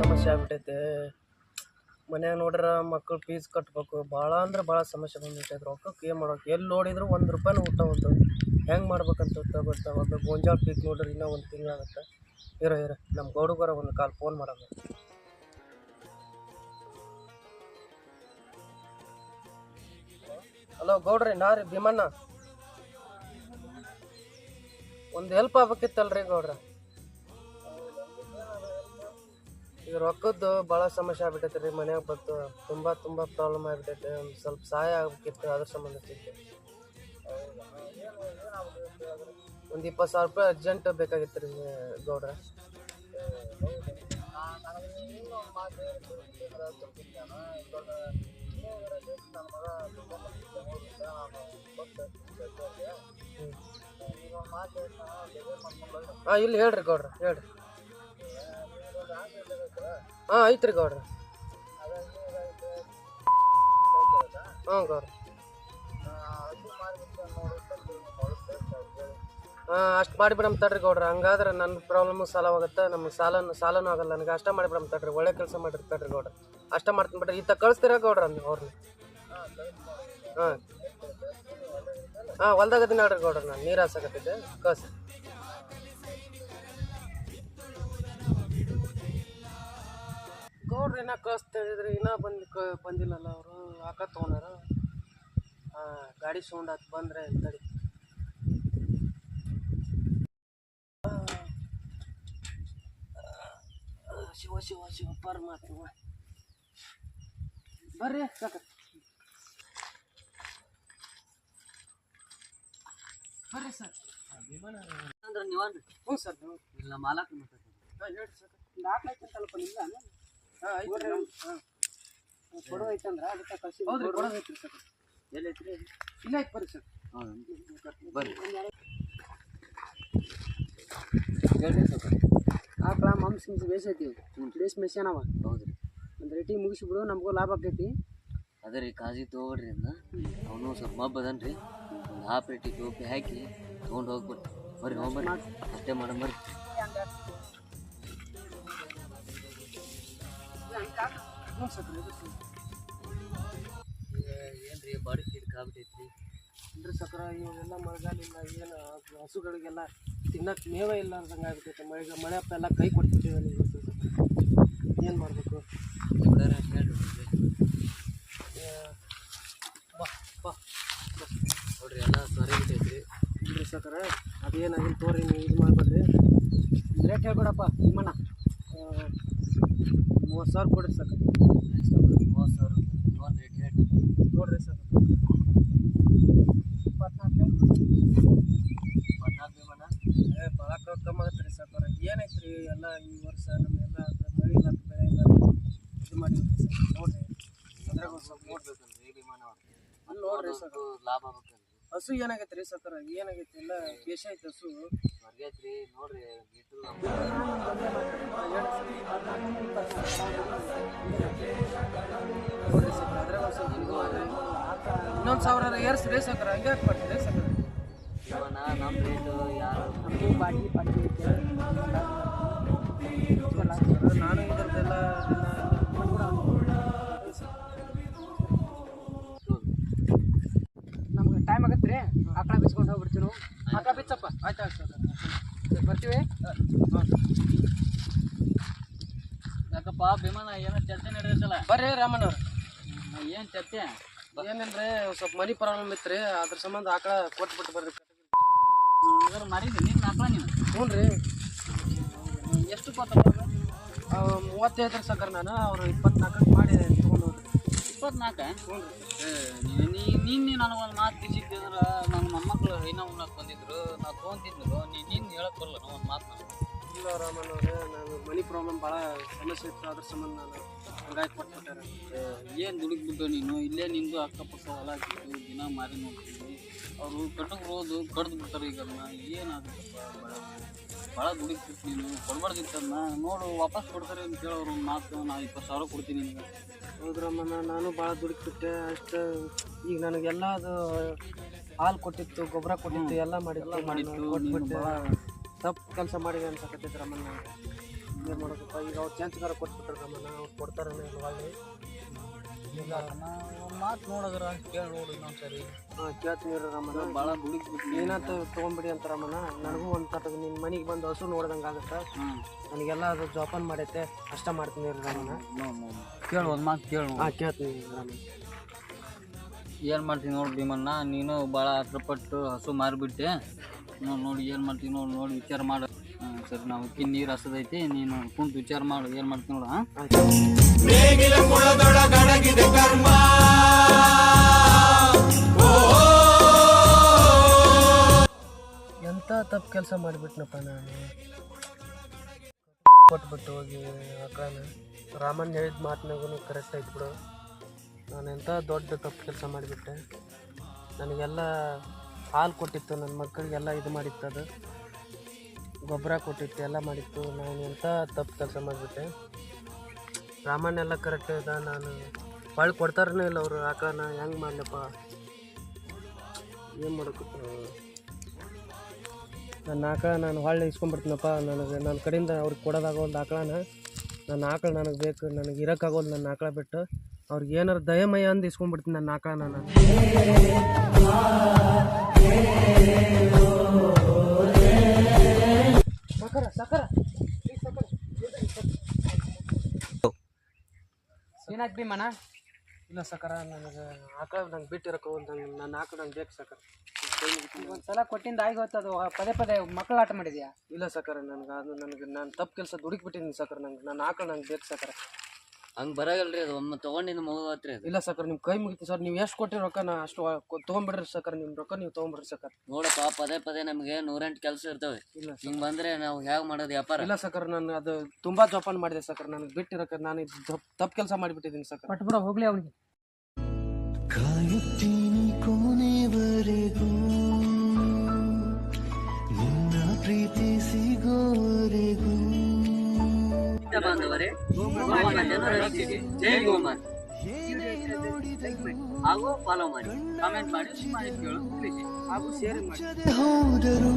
ಸಮಸ್ಯೆ ಆಗ್ಬಿಟ್ಟೈತೆ. ಮನ್ಯಾಗ ನೋಡ್ರ ಮಕ್ಳು ಫೀಸ್ ಕಟ್ಬೇಕು. ಭಾಳ ಅಂದ್ರೆ ಭಾಳ ಸಮಸ್ಯೆ ಬಂದ್ಬಿಟ್ಟೈತೆ ರೊಕ್ಕಕ್ಕೆ. ಏನು ಮಾಡೋಕೆ ಎಲ್ಲಿ ನೋಡಿದ್ರು ಒಂದು ರೂಪಾಯಿನೂ ಊಟ ಒಂದು ಹೆಂಗೆ ಮಾಡ್ಬೇಕಂತ ಗೊತ್ತಾಗೋದು ಗೋಂಜಾಳ ಪೀಕ್ ನೋಡ್ರಿ ಇನ್ನೂ ಒಂದು ಆಗುತ್ತೆ. ಇರೋ ಇರೋ. ನಮ್ಮ ಗೌಡಗರ ಒಂದು ಕಾಲ್ ಫೋನ್ ಮಾಡೋದು ಹಲೋ ಗೌಡ್ರಿ, ನಾ ರೀ ಭೀಮಣ್ಣ. ಒಂದು ಹೆಲ್ಪ್ ಆಗ್ಬೇಕಿತ್ತಲ್ರಿ ಗೌಡ್ರ? ಈಗ ರೊಕ್ಕದ್ದು ಭಾಳ ಸಮಸ್ಯೆ ಆಗ್ಬಿಟ್ಟೈತೆ ರೀ, ಮನ್ಯಾಗ ಬಂತು ತುಂಬ ತುಂಬ ಪ್ರಾಬ್ಲಮ್ ಆಗ್ಬಿಟ್ಟೈತೆ, ಒಂದು ಸ್ವಲ್ಪ ಸಹಾಯ ಆಗ್ಬೇಕಿತ್ತು ಅದ್ರ ಸಂಬಂಧಿಸಿದ್ದು ಒಂದು ಇಪ್ಪತ್ತು ಸಾವಿರ ರೂಪಾಯಿ ಅರ್ಜೆಂಟ್ ಬೇಕಾಗಿತ್ತು ರೀ, ಗೌಡ್ರ. ಹಾಂ ಇಲ್ಲಿ ಹೇಳ್ರಿ ಗೌಡ್ರ, ಹೇಳ್ರಿ. ಹಾಂ, ಐತ್ರಿ ಗೌಡ್ರ. ಹಾಂ ಗೌಡ್ರ. ಹಾಂ, ಅಷ್ಟು ಮಾಡಿಬಿಡಮ್ ತಡ್ರಿ ಗೌಡ್ರ. ಹಂಗಾದ್ರೆ ನನ್ನ ಪ್ರಾಬ್ಲಮ್ಮು ಸಾಲ್ವ್ ಆಗುತ್ತೆ ನಮ್ಗೆ ಸಾಲನು ಸಾಲನೂ ಆಗಲ್ಲ. ನನಗೆ ಅಷ್ಟ ಮಾಡಿಬಿಡಮ್ ತಡ್ರಿ. ಒಳ್ಳೆ ಕೆಲಸ ಮಾಡಿರಿ ತಡ್ರಿ ಗೌಡ್ರ. ಅಷ್ಟೇ ಮಾಡ್ತೀನಿ ಬಿಡ್ರಿ. ಈತ ಕಳಿಸ್ತೀರಾ ಗೌಡ್ರ ಅಂದ್ ಅವ್ರನ್ನ ಹಾಂ. ಹಾಂ, ಹೊಲ್ದಾಗ ಅದನ್ನ ಗೌಡ್ರ ನಾನು. ನೀರು ಹಾಸಕತ್ತಿದ್ದೆ ಇನ್ನೂ ಕಳಿಸ್ತಾ ಇದ್ರೆ ಇನ್ನೂ ಬಂದು ಕ ಬಂದಿಲ್ಲಲ್ಲ ಅವರು. ಹಾಕ ತೊಗೊಂಡಾರ. ಹಾಂ ಗಾಡಿ ಸೌಂಡ್ ಆತು ಬಂದ್ರೆ ತಡಿ ಶಿವ ಶಿವ ಶಿವ ಪರಮಾತ್ಮ. ಬರ್ರಿ ಸಾಕ ಬರ್ರಿ ಸರ್. ಅಂದ್ರೆ ನೀವನ್ರಿ? ಹ್ಞೂ ಸರ್ ಇಲ್ಲ ಮಾಲಾಕ್ ಮಾತಾಡ್ತೀನಿ ಹಾಂ ಹೇಳಿ ಸರ್. ಹಾಂ ಐತ್ರಿ ಹಾಂ ಕೊಡೋ ಐತಂದ್ರ ಅದಕ್ಕೆ ಕಳ್ಸಿ ಹೌದ್ರಿ ಕೊಡೋದೈತ್ರಿ ಸರ್. ಎಲ್ಲೈತ್ರಿ ಇಲ್ಲ ಐತೆ ಬರ್ರಿ ಸರ್. ಬರ್ರಿ. ಹೇಳ್ರಿ ಸ್ವಲ್ಪ ಆಕಳ ಮಾಂಸ ಗಿಂಸ ಬೇಸೈತಿ ಬೇಸ್ ಮೆಸ್ಯಾನವ ಹೌದ್ರಿ. ಒಂದು ರೇಟಿಗೆ ಮುಗಿಸ್ಬಿಡು ನಮಗೂ ಲಾಭ ಆಕೈತಿ ಅದೇ ರೀ ಕಾಜಿ ತೊಗೊಳ್ರಿ ಅಂದ ಅವನು ಸ್ವಲ್ಪ ಮಬ್ಬ ಅದನ್ರಿ. ಒಂದು ಹಾಫ್ ರೇಟಿ ಟೋಪಿ ಹಾಕಿ ತೊಗೊಂಡು ಹೋಗ್ಬಿಟ್ಟು. ಬರ್ರಿ ಹೋಗ್ಬರ್ರಿ. ಅಷ್ಟೇ ಮಾಡಮ್ ಏನ್ರಿ ಬಾಡಿ ಕಿಡ್ಕ್ ಆಗ್ಬಿಟ್ಟೈತ್ರಿ ಇಲ್ರಿ ಸಕ್ರ ಇವಾಗೆಲ್ಲ ಮಳೆಗಾಲ ಇಲ್ಲ ಏನು ಹಸುಗಳಿಗೆಲ್ಲ ತಿನ್ನಕ್ಕೆ ಮೇವ ಇಲ್ಲ ಅಂದಂಗೆ ಆಗ್ಬಿಟ್ಟೈತೆ. ಮಳೆ ಮಳೆ ಅಪ್ಪ ಎಲ್ಲ ಕೈ ಕೊಟ್ಬಿಟ್ಟಿವೆ ಇವತ್ತು ಏನು ಮಾಡಬೇಕು? ನೋಡ್ರಿ ಎಲ್ಲ ಸರಿ ಬಿಟ್ಟೈತ್ರಿ. ಇಲ್ರಿ ಸಕ್ರ ಅದೇನಾಗಿಲ್ಲ ತೋರಿ ನೀವು ಇದು ಮಾಡಬೇಡ್ರಿ. ರೇಟ್ ಹೇಳ್ಬೇಡಪ್ಪ ನಿಮ್ಮಣ್ಣ ಮೂವತ್ತು ಸಾವಿರ ಕೊಡಿರಿ ಸರ್. ಮೂವತ್ತು ಸಾವಿರ ಒಂದು ರೇಟ್ ಹೇಳ್ರಿ. ನೋಡ್ರಿ ಸರ್. ಇಪ್ಪತ್ನಾಲ್ಕು ಇಪ್ಪತ್ನಾಲ್ಕು ಮನ ಏ ಭಾಳ ಕಮ್ಮಿ ಆಗತ್ತೆ ರೀ ಸರ್ ಏನೈತೆ ರೀ ಎಲ್ಲ ಈ ವರ್ಷ ನಮಗೆಲ್ಲ ಮಳೆ ಇಲ್ಲ ಬೆಳೆ ಇಲ್ಲ. ಇದು ಮಾಡಿದ್ರಿ ಸರ್. ನೋಡ್ರಿ. ಅದ್ರಾಗ ಒಂದ್ ಸ್ವಲ್ಪ ನೋಡ್ರಿ ನೋಡ್ಬೇಕಲ್ರಿ ವಿಮಾನ ಅಲ್ಲಿ ನೋಡ್ರಿ ಸರ್. ಲಾಭ ಆಗ್ಬೇಕಲ್ರಿ ಹಸು ಏನಾಗೈತೆ ರೀ ಸತ್ತರ? ಏನಾಗೈತೆ? ಎಲ್ಲ ಬೇಷ ಐತೆ ಹಸು. ಹೊರ್ಗೈತ್ರಿ ನೋಡ್ರಿ ಇನ್ನೊಂದು ಸಾವಿರ ಏರ್ಸ್ ರೀ ಸರ್ ಹಂಗೆ ಯಾಕೆ ಮಾಡ್ತೀರಿ ವಿಮಾನ ನಮ್ಮ ರೇಟು ಯಾರು? ನಾನು ಇದ್ರದ್ದೆಲ್ಲ ಆಕಳ ಬಿಚ್ಕೊಂಡು ಹೋಗ್ಬಿಡ್ತೀವಿ ನಾವು. ಆಕಳ ಬಿಚ್ಚಪ್ಪ. ಆಯ್ತು? ಆಯ್ತು ಸರ್ ಬರ್ತೀವಿ? ಯಾಕಪ್ಪ ವಿಮಾನ ಏನೋ ಚರ್ಚೆ ನಡೆದಿರ್ತಲ್ಲ ಬರ್ರಿ ರಾಮಣ್ಣವ್ರು ಏನು ಚರ್ಚೆ? ರೀ ಸ್ವಲ್ಪ ಮನಿ ಪ್ರಾಬ್ಲಮ್ ಇತ್ತು ರೀ ಅದ್ರ ಸಂಬಂಧ ಆಕಳ ಕೊಟ್ಬಿಟ್ಟು ಬರ್ರಿ. ಇದ್ರ ಮರಿ ನೀನು ಆಕಳ ನೀನು? ಹ್ಞೂ ರೀ ಎಷ್ಟು ಕೊತ್ತ ಮೂವತ್ತೈದು ರೀ ಸಕರ್ ನಾನು ಅವ್ರು ಇಪ್ಪತ್ನಾಲ್ಕಕ್ಕೆ ಮಾಡಿ ತೊಗೊಂಡು ಹೋದ್ರಿ. ಇಪ್ಪತ್ನಾಲ್ಕು? ಹ್ಞೂ ರೀ ನೀನು ನನಗೆ ಒಂದು ಮಾತು ಬಿಸಿದ್ದೆ ಅಂದ್ರೆ ನನ್ನ ಮೊಮ್ಮಕ್ಳು ಇನ್ನೂ ಉಣ್ಣಕ್ಕೆ ಬಂದಿದ್ರು ನಾ ತೊಗೊಂತಿದ್ರು ನೀ ನೀನು ಹೇಳಕ್ ಬರಲ್ಲ ಒಂದು ಮಾತು ನಾನು ಇಲ್ಲ ರಾಮಣ್ಣವ್ರೆ ನಾನು ಮನಿ ಪ್ರಾಬ್ಲಮ್ ಭಾಳ ಸಮಸ್ಯೆ ಇತ್ತು ಅದ್ರ ಸಂಬಂಧ ನಾನು ಹಂಗಾಗಿ ಕೊಟ್ಬಿಟ್ಟಾರೆ ಏನು ದುಡುಕ್ಬಿಟ್ಟು ನೀನು? ಇಲ್ಲೇ ನಿಂದು ಅಕ್ಕಪಕ್ಕ ಹೊಲ ಹಾಕಿದ್ದು ದಿನ ಮಾರಿ ನೋಡ್ತೀನಿ ಅವರು ಕಟ್ಟಕ್ಕೆ ಹೋದು ಕಡ್ದು ಬಿಡ್ತಾರೆ ಈಗ ಅದನ್ನ ಏನಾಗುತ್ತಪ್ಪ ಭಾಳ ದುಡಿಸ್ತಿತ್ತು ನೀನು ಕೊಡ್ಬಾರ್ದಿತ್ತು ನೋಡು ವಾಪಸ್ ಕೊಡ್ತಾರೆ ಅಂತ ಹೇಳೋರು ಮಾತು ನಾ ಇಪ್ಪತ್ತು ಸಾವಿರ ಕೊಡ್ತೀನಿ ನಿನಗೆ. ಹೌದ್ರಮ್ಮನ ನಾನು ಭಾಳ ದುಡುಕ್ಬಿಟ್ಟೆ ಅಷ್ಟು ಈಗ ನನಗೆಲ್ಲ ಅದು ಹಾಲು ಕೊಟ್ಟಿತ್ತು ಗೊಬ್ಬರ ಕೊಟ್ಟಿತ್ತು ಎಲ್ಲ ಮಾಡಿ ಮಾಡಿತ್ತು ಕೊಟ್ಬಿಟ್ಟೆ. ತಪ್ಪು ಕೆಲಸ ಮಾಡಿದೆ ಅನ್ಸಕತ್ತೈತೆ ರಮ್ಮನ್ನ ಏನು ಮಾಡೋದಪ್ಪ ಈಗ ಅವ್ರು ಚಾನ್ಸ್ಗಾರ ಕೊಟ್ಬಿಟ್ರೆ ರಾಮಣ್ಣ. ಅವ್ರು ಕೊಡ್ತಾರೆ ಇಲ್ಲ ಒಂದು ಮಾತು ನೋಡಿದ್ರ ಕೇಳಿ ನೋಡು ಇನ್ನೊಂದ್ಸರಿ. ಹಾಂ ಕೇಳ್ತೀನಿ ರಾಮಣ್ಣ ಭಾಳ ದುಡಿಕ್ಬಿಟ್ಟು ಏನಾತ ತೊಗೊಂಬಿಡಿ ಅಂತ ರಾಮಣ್ಣ ನನಗೂ ಒಂದು ತಟ ನಿನ್ನ ಮನೆಗೆ ಬಂದು ಹಸು ನೋಡ್ದಂಗೆ ಆಗುತ್ತೆ. ನನಗೆಲ್ಲ ಅದು ಜೋಪಾನ ಮಾಡೈತೆ. ಅಷ್ಟ ಮಾಡ್ತೀನಿ ರೀ ರಾಮಣ್ಣ ನೋಡು ನೋಡು ಕೇಳು ಒಂದು ಮಾತು ಕೇಳು ಹಾಂ ಕೇಳ್ತೀನಿ ರಾಮಣ್ಣ ಏನು ಮಾಡ್ತೀನಿ ನೋಡಿ ಭೀಮಣ್ಣ ನೀನು ಭಾಳ ಹತ್ರಪಟ್ಟು ಹಸು ಮಾರಿಬಿಟ್ಟೆ. ನೋಡಿ ನೋಡಿ ಏನು ಮಾಡ್ತೀನಿ ನೋಡಿ ನೋಡಿ ವಿಚಾರ ಮಾಡು. ಸರಿ ನಾವು ಕಿನ್ ನೀರು ಹಸದೈತಿ ನೀನು ಕುಂತು ವಿಚಾರ ಮಾಡು. ಏನು ಮಾಡ್ತೀನಿ ನೋಡು ಹಾಂ? ಎಂಥ ತಪ್ಪು ಕೆಲಸ ಮಾಡಿಬಿಟ್ನಪ್ಪ ನಾನು? ಕೊಟ್ಬಿಟ್ಟು ಹೋಗಿ ಆಕಳನ ರಾಮನ್ ಹೇಳಿದ ಮಾತಿನಾಗೂ ಕರೆಕ್ಟ್ ಆಯ್ತು ಬಿಡು. ನಾನು ಎಂಥ ದೊಡ್ಡ ತಪ್ಪು ಕೆಲಸ ಮಾಡಿಬಿಟ್ಟೆ. ನನಗೆಲ್ಲ ಹಾಲು ಕೊಟ್ಟಿತ್ತು, ನನ್ನ ಮಕ್ಕಳಿಗೆಲ್ಲ ಇದು ಮಾಡಿತ್ತು ಅದು. ಗೊಬ್ಬರ ಕೊಟ್ಟಿತ್ತು, ಎಲ್ಲ ಮಾಡಿತ್ತು. ನಾನು ಎಂಥ ತಪ್ಪು ಕೆಲಸ ಮಾಡಿಬಿಟ್ಟೆ. ಎಲ್ಲ ಕರೆಕ್ಟ್ ಇದೆ ನಾನು. ಹೊಳ್ಳಿ ಕೊಡ್ತಾರನೇ ಇಲ್ಲ ಅವರು. ಆಕಳನ ಹೆಂಗೆ ಮಾಡ್ಲಪ್ಪ? ಏನು ಮಾಡೋಕೆ ನನ್ನ ಆಕಳ ನಾನು ಹೊಳ್ಳಿ ಇಸ್ಕೊಂಡ್ಬಿಡ್ತೀನಪ್ಪ. ನನಗೆ ನನ್ನ ಕಡೆಯಿಂದ ಅವ್ರಿಗೆ ಕೊಡೋದಾಗೋಲ್ದು ಆಕಳನ ನನ್ನ ಆಕಳು ನನಗೆ ಬೇಕು. ನನಗೆ ಇರೋಕ್ಕಾಗೋಲ್ದು ನನ್ನ ಆಕಳ ಬಿಟ್ಟು ಅವ್ರಿಗೆ ಏನಾರು ದಯಮಯ ಅಂದು ಇಸ್ಕೊಂಡ್ಬಿಡ್ತೀನಿ ನನ್ನ ಆಕಳನ ನಾನು. ಏನಾಯ್ತು ಭೀಮಣ್ಣ? ಇಲ್ಲ ಸಕರ, ನನಗೆ ಆಕಳ ನಂಗೆ ಬಿಟ್ಟಿರಕ್ಕೆ ಒಂದು ನನ್ನ ಆಕಳು ನಂಗೆ ಬೇಕು ಸಕರ. ಒಂದು ಸಲ ಕೊಟ್ಟಿಂದ ಆಗಿ ಅದು, ಪದೇ ಪದೇ ಮಕ್ಕಳು ಆಟ ಮಾಡಿದ್ಯಾ? ಇಲ್ಲ ಸಕರ, ನನಗೆ ಅದು ನನಗೆ ನಾನು ತಪ್ಪು ಕೆಲಸ ದುಡುಕ್ಬಿಟ್ಟಿದ್ದೀನಿ ಸಕರ ನಂಗೆ. ನಾನು ಆಕಳ ನಂಗೆ ಬೇಕು ಸಕರ. ಹಂಗೆ ಬರಗಲ್ರಿ ಅದು. ಒಮ್ಮೆ ತೊಗೊಂಡಿನ ಮುಗಿದ್ರಿ ಅದು. ಇಲ್ಲ ಸರ್ ನಿಮ್ಮ ಕೈ ಮುಗಿತು ಸರ್. ನೀವು ಎಷ್ಟು ಕೊಟ್ಟಿರೋ ರೊಕ್ಕ ನಾ ಅಷ್ಟು ಕೊ- ತೊಗೊಂಬಿಡ್ರಿ ಸಕರ್. ನಿಮ್ಮ ರೊಕ್ಕ ನೀವು ತೊಗೊಂಬಿಡ್ರಿ ಸರ್ ನೋಡಪ್ಪ ಪದೇ ಪದೇ ನಮಗೆ ನೂರೆಂಟು ಕೆಲಸ ಇರ್ತವೆ. ಇಲ್ಲ ಹಿಂಗೆ ಬಂದರೆ ನಾವು ಹೇಗೆ ಮಾಡೋದು ವ್ಯಾಪಾರ? ಇಲ್ಲ ಸರ್ ನಾನು ಅದು ತುಂಬಾ ಜೋಪಾನ ಮಾಡಿದೆ ಸರ್ ನನಗೆ ಬಿಟ್ಟಿರಕ್ಕೆ ನಾನು ತಪ್ಪು ಕೆಲಸ ಮಾಡಿಬಿಟ್ಟಿದ್ದೀನಿ ಸರ್ ಪಟ್ ಬಿಡ ಹೋಗ್ಲಿ ಅವನಿಗೆ. ಕಾಯುತ್ತೀನಿ ಕೊನೆವರೆಗೂ ನಿನ್ನ ಪ್ರೀತಿ ಸಿಗೋವರೆಗೂ ಬಾಂಧವರೇ ಜೈ ಗೋಮಾನ್ ಹಾಗೂ ಫಾಲೋ ಮಾಡಿ ಕಾಮೆಂಟ್ ಮಾಡಿ ಮಾಡಿ ಕೇಳು ತಿಳಿಸಿ ಹಾಗೂ ಸೇರಿ ಮಾಡಿ ಹೋದರೂ